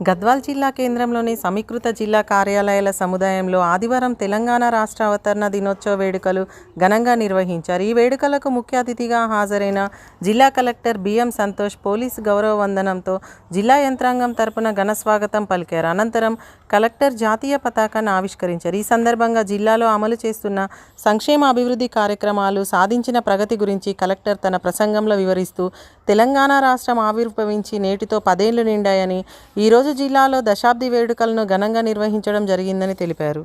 గద్వాల్ జిల్లా కేంద్రంలోని సమీకృత జిల్లా కార్యాలయాల సముదాయంలో ఆదివారం తెలంగాణ రాష్ట్ర అవతరణ దినోత్సవ వేడుకలు ఘనంగా నిర్వహించారు. ఈ వేడుకలకు ముఖ్య అతిథిగా హాజరైన జిల్లా కలెక్టర్ బిఎం సంతోష్ పోలీస్ గౌరవ వందనంతో జిల్లా యంత్రాంగం తరపున ఘన స్వాగతం పలికారు. అనంతరం కలెక్టర్ జాతీయ పతాకాన్ని ఆవిష్కరించారు. ఈ సందర్భంగా జిల్లాలో అమలు చేస్తున్న సంక్షేమ అభివృద్ధి కార్యక్రమాలు సాధించిన ప్రగతి గురించి కలెక్టర్ తన ప్రసంగంలో వివరిస్తూ తెలంగాణ రాష్ట్రం ఆవిర్భవించి నేటితో పదేళ్ళు నిండాయని ఈరోజు జిల్లాలో దశాబ్ది వేడుకలను ఘనంగా నిర్వహించడం జరిగిందని తెలిపారు.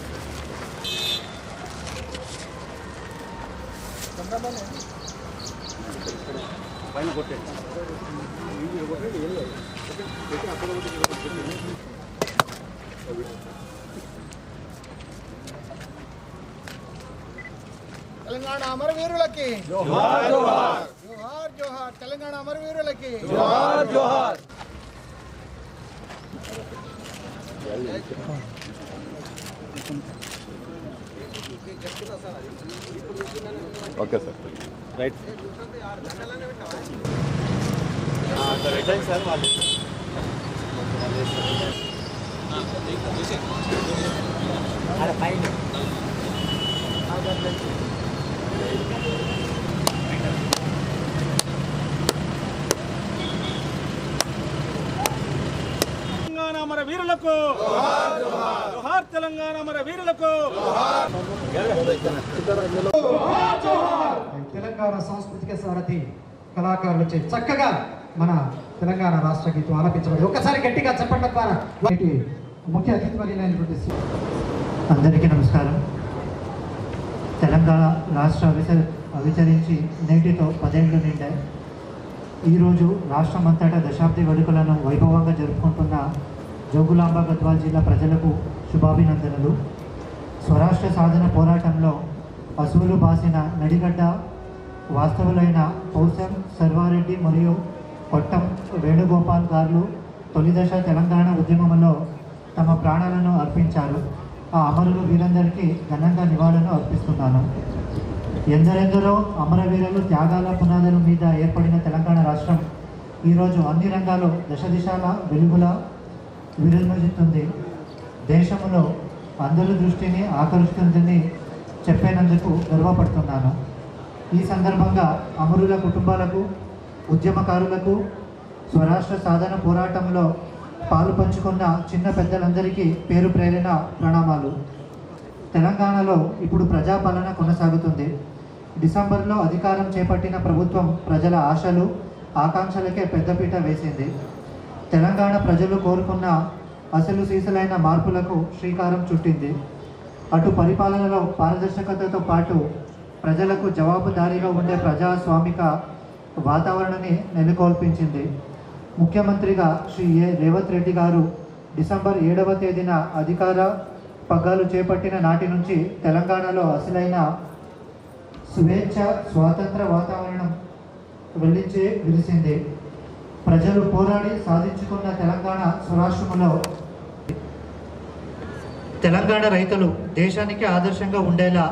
తెలంగాణ అమరవీరులకి. జోహార్ జోహార్. తెలంగాణ అమరవీరులకి. జోహార్ జోహార్. ఓకే సార్ రైట్ తెలంగాణ వీరులకు. జోహార్ తెలంగాణ మన వీరులకు. తెలంగాణ సాంస్కృతిక సారథి కళాకారులచే చక్కగా మన తెలంగాణ రాష్ట్ర గీతం ఆలపించబడి ఒక్కసారి గట్టిగా చెప్పండి ద్వారా ముఖ్య అతిథి వర్యులైనటువంటి అందరికీ నమస్కారం. తెలంగాణ రాష్ట్ర అవిచ అవిచరించి నేటితో పదేళ్ళు నిండాయి. ఈరోజు రాష్ట్రమంతటా దశాబ్ది వేడుకలను వైభవంగా జరుపుకుంటున్న జోగులాంబ గద్వాల్ జిల్లా ప్రజలకు శుభాభినందనలు. స్వరాష్ట్ర సాధన పోరాటంలో పశువులు బాసిన నడిగడ్డ వాస్తవులైన పౌసం సర్వారెడ్డి మరియు కొట్టం వేణుగోపాల్ గారు తొలిదశ తెలంగాణ ఉద్యమంలో తమ ప్రాణాలను అర్పించారు. ఆ అమరులు వీరందరికీ ఘనంగా నివాళులను అర్పిస్తున్నాను. ఎందరెందరో అమరవీరులు త్యాగాల పునాదుల మీద ఏర్పడిన తెలంగాణ రాష్ట్రం ఈరోజు అన్ని రంగాల్లో దశ దిశాల వెలుగుల విరమిల్లుతుంది దేశంలో అందరి దృష్టిని ఆకర్షిస్తుందని చెప్పేనందుకు గర్వపడుతున్నాను. ఈ సందర్భంగా అమరుల కుటుంబాలకు ఉద్యమకారులకు స్వరాష్ట్ర సాధన పోరాటంలో పాలు పంచుకున్న చిన్న పెద్దలందరికీ పేరు ప్రేరణ ప్రణామాలు. తెలంగాణలో ఇప్పుడు ప్రజాపాలన కొనసాగుతుంది. డిసెంబర్లో అధికారం చేపట్టిన ప్రభుత్వం ప్రజల ఆశలు ఆకాంక్షలకే పెద్దపీట వేసింది. తెలంగాణ ప్రజలు కోరుకున్న అసలు సీసలైన మార్పులకు శ్రీకారం చుట్టింది. అటు పరిపాలనలో పారదర్శకతతో పాటు ప్రజలకు జవాబుదారీగా ఉండే ప్రజాస్వామిక వాతావరణాన్ని నెలకొల్పించింది. ముఖ్యమంత్రిగా శ్రీ ఏ. రేవంత్ రెడ్డి గారు డిసెంబర్ ఏడవ తేదీన అధికార పగ్గాలు చేపట్టిన నాటి నుంచి తెలంగాణలో అసలైన స్వేచ్ఛ స్వాతంత్ర వాతావరణం వెల్లించి విరిసింది ప్రజలు పోరాడి సాధించుకున్న తెలంగాణ స్వరాష్ట్రములో తెలంగాణ రైతులు దేశానికి ఆదర్శంగా ఉండేలా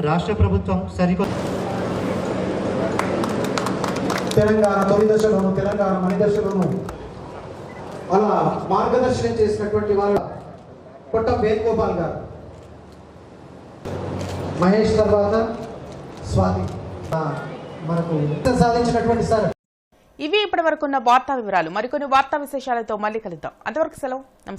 రాష్ట్ర ప్రభుత్వం సరికొత్త తెలంగాణ తొలి దశలోను తెలంగాణ మణి దశలోను అలా మార్గదర్శనం చేసినటువంటి వాళ్ళ కొట్ట వేణుగోపాల్ గారు. మహేష్ తర్వాత స్వాతి. మనకు సాధించినటువంటి సార్ ఇవి ఇప్పటి వరకున్న వార్తా వివరాలు. మరికొన్ని వార్తా విశేషాలతో మళ్ళీ కలుద్దాం. అంతవరకు సెలవు.